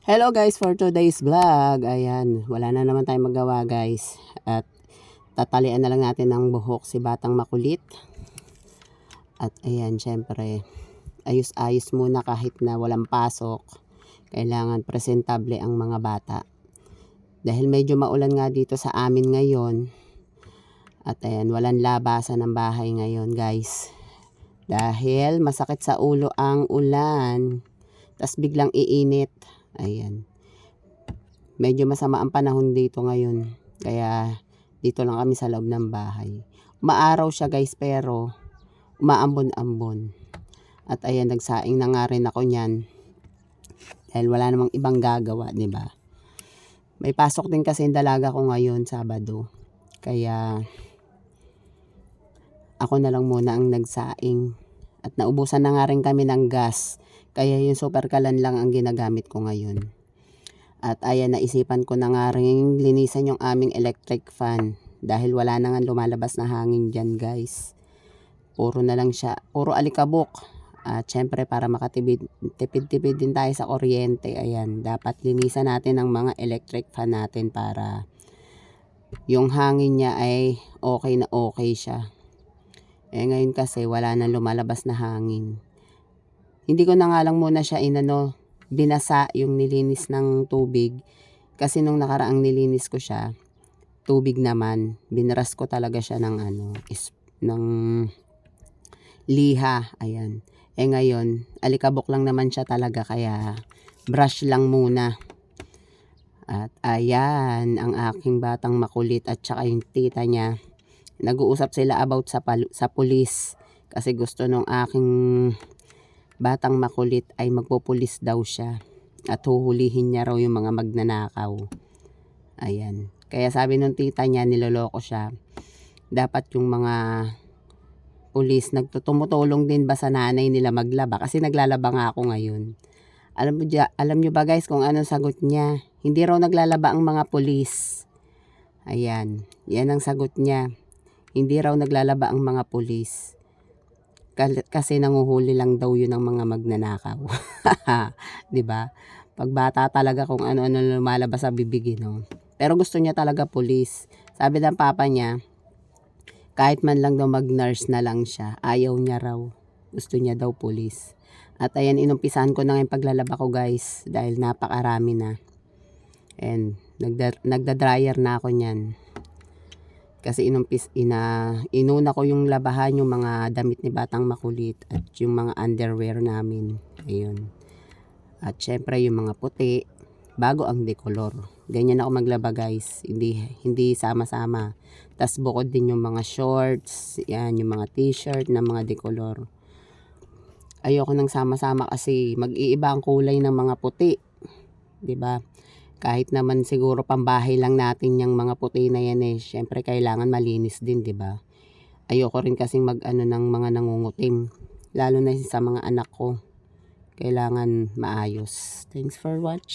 Hello guys for today's vlog. Ayan, wala na naman tayong magawa guys. At tatalian na lang natin ng buhok si Batang Makulit. At ayan, syempre, ayos-ayos muna kahit na walang pasok. Kailangan presentable ang mga bata. Dahil medyo maulan nga dito sa amin ngayon. At ayan, walang labasan ng bahay ngayon guys. Dahil masakit sa ulo ang ulan. Tapos biglang iinit. Ayan. Medyo masama ang panahon dito ngayon. Kaya dito lang kami sa loob ng bahay. Maaraw siya guys pero umaambon-ambon. At ayan, nagsaing na nga rin ako niyan. Dahil wala namang ibang gagawa, di ba? May pasok din kasi yung dalaga ko ngayon, Sabado. Kaya ako na lang muna ang nagsaing. At naubusan na nga rin kami ng gas. Kaya yung super kalan lang ang ginagamit ko ngayon. At ayan, naisipan ko na nga rin linisan yung aming electric fan. Dahil wala na nga lumalabas na hangin dyan guys. Puro na lang siya, puro alikabok. At syempre para makatipid-tipid din tayo sa kuryente. Ayan, dapat linisan natin ang mga electric fan natin para yung hangin niya ay okay na okay siya. Eh ngayon kasi wala na lumalabas na hangin. Hindi ko na nga lang muna siya inano, binasa yung nilinis ng tubig. Kasi nung nakaraang nilinis ko siya, tubig naman, binras ko talaga siya ng ano, is, ng liha, ayan. Eh ngayon, alikabok lang naman siya talaga kaya brush lang muna. At ayan, ang aking batang makulit at saka yung tita niya. Nag-uusap sila about sa, sa pulis. Kasi gusto nung aking batang makulit ay magpupulis daw siya. At huhulihin niya raw yung mga magnanakaw. Ayan. Kaya sabi nung tita niya, niloloko siya. Dapat yung mga pulis nagtutumutulong din ba sa nanay nila maglaba? Kasi naglalaba nga ako ngayon. Alam mo, alam nyo ba guys kung anong sagot niya? Hindi raw naglalaba ang mga pulis. Ayan. Yan ang sagot niya. Hindi raw naglalaba ang mga pulis. Kasi nanguhuli lang daw yun ng mga magnanakaw. 'Di ba? Pag bata talaga kung ano-ano lumalabas sa bibig, eh, no? Pero gusto niya talaga pulis. Sabi ng papa niya, kahit man lang daw mag-nurse na lang siya, ayaw niya raw. Gusto niya daw pulis. At ayan, inumpisahan ko na yung paglalaba ko guys, dahil napakarami na. And nagda- nagda-dryer na ako niyan. Kasi inumpis, ina, inuna ko yung labahan yung mga damit ni Batang Makulit at yung mga underwear namin. Ayun. At syempre yung mga puti, bago ang decolor. Ganyan ako maglaba guys. Hindi, hindi sama-sama. Tapos bukod din yung mga shorts, yan, yung mga t-shirt na mga decolor. Ayoko nang sama-sama kasi mag-iiba ang kulay ng mga puti. 'Di ba? Kahit naman siguro pambahay lang natin yung mga puti na yan eh. Syempre kailangan malinis din, 'di ba? Ayoko rin kasing mag-ano ng mga nangungutim. Lalo na sa mga anak ko. Kailangan maayos. Thanks for watching.